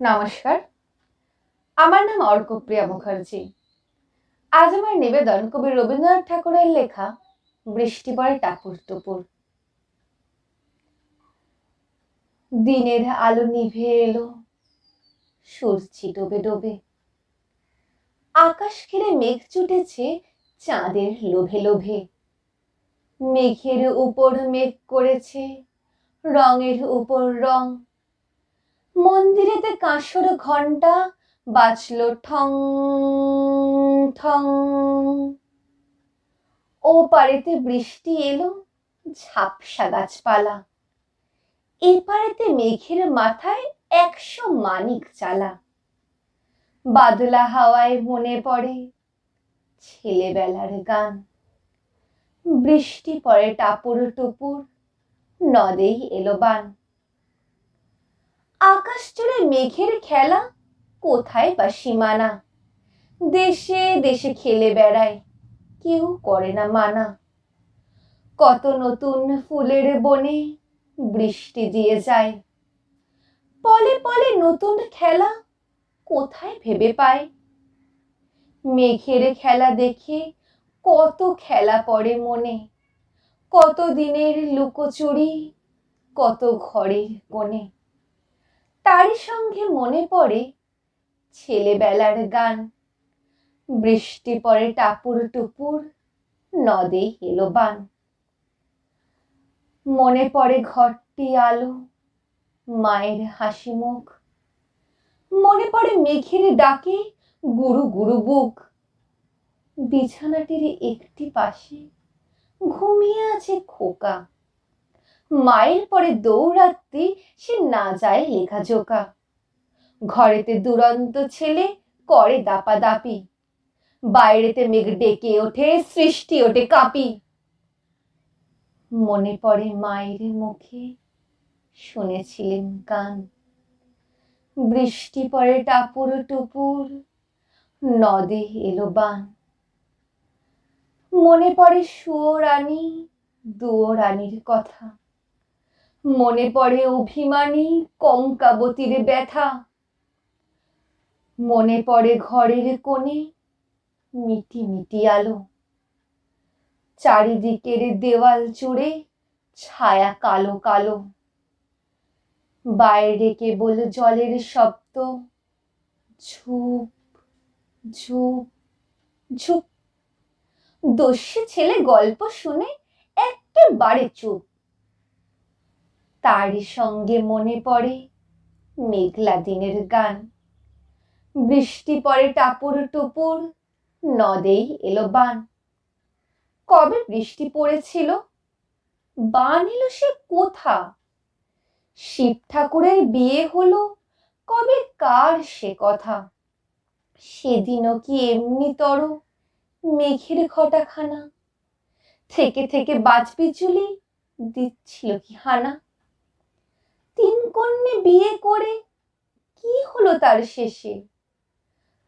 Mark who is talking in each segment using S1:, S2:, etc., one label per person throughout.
S1: নমস্কার। আমার নাম অর্কপ্রিয়া মুখার্জি। আজ আমার নিবেদন কবি রবীন্দ্রনাথ ঠাকুরের লেখা, বৃষ্টি পড়ে টাপুর টুপুর দিনের আলো নিভে এলো, সূর্যি ডোবে ডোবে। আকাশ ঘিরে মেঘ চুটেছে চাঁদের লোভে লোভে। মেঘের উপর মেঘ করেছে, রঙের উপর রং। মন্দিরেতে কাঁসর ঘণ্টা বাজলো ঠং ঠং। ও পারেতে বৃষ্টি এলো, ঝাপসা গাছপালা। এ পারেতে মেঘের মাথায় একশো মানিক চালা। বাদলা হাওয়ায় মনে পড়ে ছেলেবেলার গান। বৃষ্টি পড়ে টাপুর টুপুর, নদেই এলো বান। আকাশ জুড়ে মেঘের খেলা? কোথায় বা সীমানা? দেশে দেশে খেলে বেড়ায়, কেউ করে না মানা। কত নতুন ফুলের বনে বৃষ্টি দিয়ে যায়। পলে পলে নতুন খেলা কোথায় ভেবে পায়? মেঘের খেলা দেখে কত খেলা পড়ে মনে। কত দিনের লুকোচুরি, কত ঘরের কোণে। তারই সঙ্গে মনে পড়ে ছেলেবেলার গান। বৃষ্টি পড়ে টাপুর টুপুর, নদে এলো বান। মনে পড়ে ঘরটি আলো, মায়ের হাসি মুখ। মনে পড়ে মেঘের ডাকে গুরু গুরু বুক। বিছানাটির একটি পাশে ঘুমিয়ে আছে খোকা। মায়ের পরে দৌড়াতে সে না যায় লেখা লেখাজোকা ঘরেতে দুরন্ত ছেলে করে দাপাদাপি। বাইরেতে মেঘ ডেকে ওঠে, সৃষ্টি ওঠে কাঁপি। মনে পড়ে মায়ের মুখে শুনেছিলেন গান। বৃষ্টি পড়ে টাপুর টুপুর, নদে এলো বান। মনে পড়ে সুয়ো রানী দুয়ো রানীর কথা। মনে পড়ে অভিমানী কঙ্কাবতীর ব্যথা। মনে পড়ে ঘরের কোণে মিটি মিটি আলো। চারিদিকের দেওয়াল জুড়ে ছায়া কালো কালো। বাইরে কেবল জলের শব্দ। ঝুপ ঝুপ ঝুপ। দস্যি ছেলে গল্প শুনে একেবারে চুপ। তারই সঙ্গে মনে পড়ে মেঘলা দিনের গান। বৃষ্টি পড়ে টাপুর টুপুর, নদেই এলো বান। কবে বৃষ্টি পড়েছিল? বান এলো সে কোথা? শিব ঠাকুরের বিয়ে হলো, কবে কার সে কথা? সেদিনও কি এমনি তর মেঘের ঘটাখানা? থেকে থেকে বাজবিজুলি দিচ্ছিল কি হানা? তিন কন্যে বিয়ে করে কি হলো তার শেষে?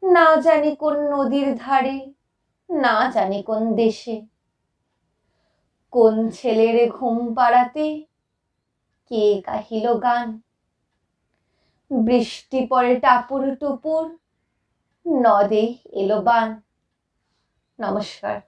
S1: না জানি কোন নদীর ধারে, না জানি কোন দেশে। কোন ছেলের ঘুম পাড়াতে কে কাহিল গান? বৃষ্টি পড়ে টাপুর টুপুর, নদে এলো বান। নমস্কার।